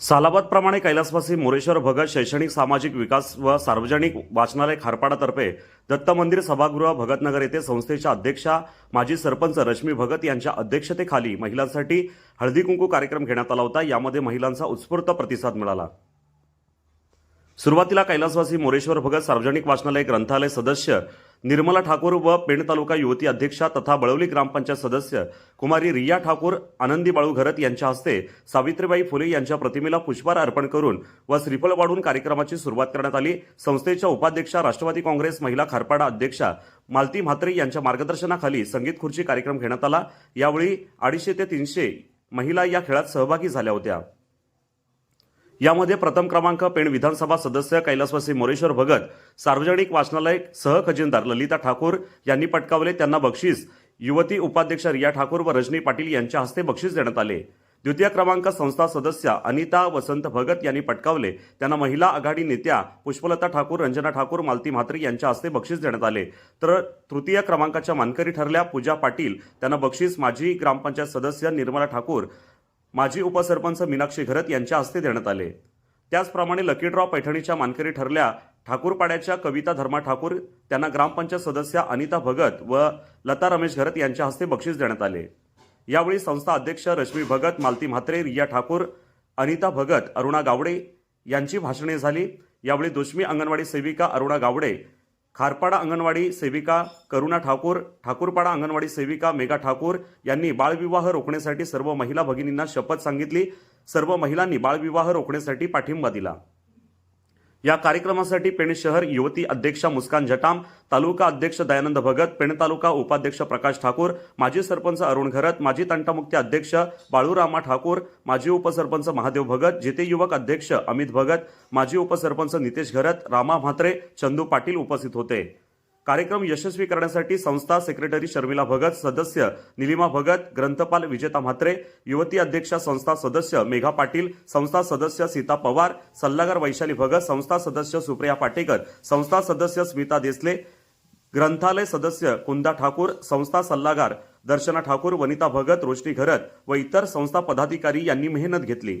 सालाबादप्रमाणे कैलासवासी मोरेश्वर भगत शैक्षणिक सामाजिक विकास व सार्वजनिक वाचनालय खारपाडातर्फे दत्त मंदिर सभागृह भगतनगर येथे संस्थेच्या अध्यक्षा माजी सरपंच रश्मी भगत यांच्या अध्यक्षतेखाली महिलांसाठी हळदी कुंकू कार्यक्रम घेण्यात आला होता. यामध्ये महिलांचा उत्स्फूर्त प्रतिसाद मिळाला. सुरुवातीला कैलासवासी मोरेश्वर भगत सार्वजनिक वाचनालय ग्रंथालय सदस्य निर्मला ठाकूर व पेण तालुका युवती अध्यक्षा तथा बळवली ग्रामपंचायत सदस्य कुमारी रिया ठाकूर आनंदी बाळू घरत यांच्या हस्ते सावित्रीबाई फुले यांच्या प्रतिमेला पुष्पहार अर्पण करून व श्रीफळ वाढून कार्यक्रमाची सुरुवात करण्यात आली. संस्थेच्या उपाध्यक्षा राष्ट्रवादी काँग्रेस महिला खारपाडा अध्यक्षा मालती म्हात्रे यांच्या मार्गदर्शनाखाली संगीत खुर्ची कार्यक्रम घेण्यात आला. यावेळी अडीचशे ते तीनशे महिला या खेळात सहभागी झाल्या होत्या. यामध्ये प्रथम क्रमांक पेण विधानसभा सदस्य कैलासवासी मोरेश्वर भगत सार्वजनिक वाचनालय सहखजिनदार ललिता ठाकूर यांनी पटकावले. त्यांना बक्षीस. युवती उपाध्यक्ष रिया ठाकूर व रजनी पाटील यांच्या हस्ते बक्षीस देण्यात आले. द्वितीय क्रमांक संस्था सदस्य अनिता वसंत भगत यांनी पटकावले. त्यांना महिला आघाडी नेत्या पुष्पलता ठाकूर रंजना ठाकूर मालती म्हात्रे यांच्या हस्ते बक्षीस देण्यात आले. तर तृतीय क्रमांकाच्या मानकरी ठरल्या पूजा पाटील. त्यांना बक्षीस माजी ग्रामपंचायत सदस्य निर्मला ठाकूर माजी उपसरपंच मीनाक्षी घरत यांच्या हस्ते देण्यात आले. त्याचप्रमाणे लकी ड्रॉ पैठणीच्या मानकरी ठरल्या ठाकूरपाड्याच्या कविता धर्मा ठाकूर त्यांना ग्रामपंचायत सदस्य अनिता भगत व लता रमेश घरत यांच्या हस्ते बक्षीस देण्यात आले. यावेळी संस्था अध्यक्ष रश्मी भगत मालती म्हात्रे रिया ठाकूर अनिता भगत अरुणा गावडे यांची भाषणे झाली. यावेळी दुश्मी अंगणवाडी सेविका अरुणा गावडे खारपाडा अंगणवाडी सेविका करुणा ठाकूर ठाकूरपाडा अंगणवाडी सेविका मेघा ठाकूर यांनी बाळविवाह रोखण्यासाठी सर्व महिला भगिनींना शपथ सांगितली. सर्व महिलांनी बाळविवाह रोखण्यासाठी पाठिंबा दिला. या कार्यक्रमासाठी पेण शहर युवती अध्यक्षा मुस्कान जटाम तालुका अध्यक्ष दयानंद भगत पेण तालुका उपाध्यक्ष प्रकाश ठाकूर माजी सरपंच अरुण घरत माजी तंटामुक्ती अध्यक्ष बाळूरामा ठाकूर माजी उपसरपंच महादेव भगत जेते युवक अध्यक्ष अमित भगत माजी उपसरपंच नितेश घरत रामा म्हात्रे चंदू पाटील उपस्थित होते. कार्यक्रम यशस्वी करण्यासाठी संस्था सेक्रेटरी शर्मिला भगत सदस्य निलिमा भगत ग्रंथपाल विजेता म्हात्रे युवती अध्यक्षा संस्था सदस्य मेघा पाटील संस्था सदस्य सीता पवार सल्लागार वैशाली भगत संस्था सदस्य सुप्रिया पाटेकर संस्था सदस्य स्मिता देसले ग्रंथालय सदस्य कुंदा ठाकूर संस्था सल्लागार दर्शना ठाकूर वनिता भगत रोशनी घरत व इतर संस्था पदाधिकारी यांनी मेहनत घेतली.